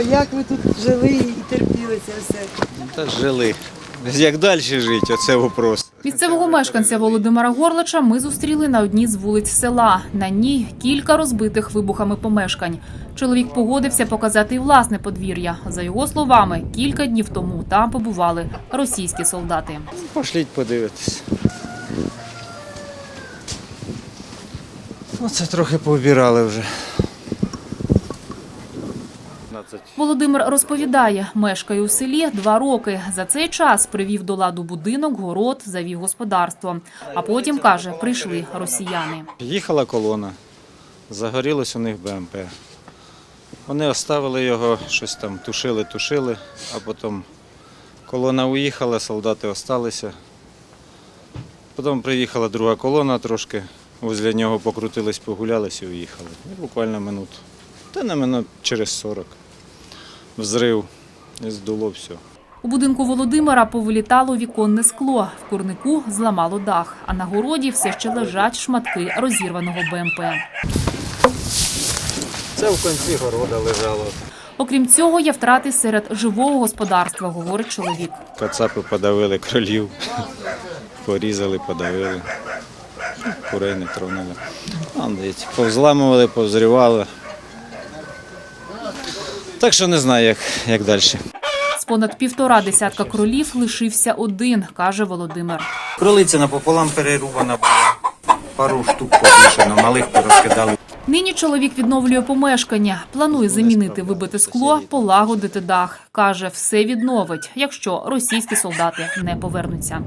Як ви тут жили і терпіли це все? Та жили. Як далі жити, оце вопрос. Місцевого мешканця Володимира Горлича ми зустріли на одній з вулиць села. На ній кілька розбитих вибухами помешкань. Чоловік погодився показати й власне подвір'я. За його словами, кілька днів тому там побували російські солдати. Пошліть подивитись. Оце трохи пообірали вже. 15. Володимир розповідає, мешкає у селі два роки. За цей час привів до ладу будинок, город, завів господарство. А потім каже, прийшли росіяни. Їхала колона, загорілось у них БМП. Вони оставили його, щось там тушили, тушили, а потім колона уїхала, солдати осталися. Потім приїхала друга колона трошки, возле нього покрутились, погулялись і уїхали. І буквально минут. Та не минут через 40. Взрив, і здуло все. У будинку Володимира повилітало віконне скло. В курнику зламало дах, а на городі все ще лежать шматки розірваного БМП. Це в кінці города лежало. Окрім цього, є втрати серед живого господарства, говорить чоловік. Кацапи подавили кролів, порізали, подавили. Курей не тронули. Повзламували, повзрівали. Так що не знаю, як, як далі. З понад півтора десятка кролів лишився один, каже Володимир. Кролиця напополам перерубана була. Пару штук повішено, малих порозкидали. Нині чоловік відновлює помешкання, планує замінити вибите скло, полагодити дах. Каже, все відновить, якщо російські солдати не повернуться.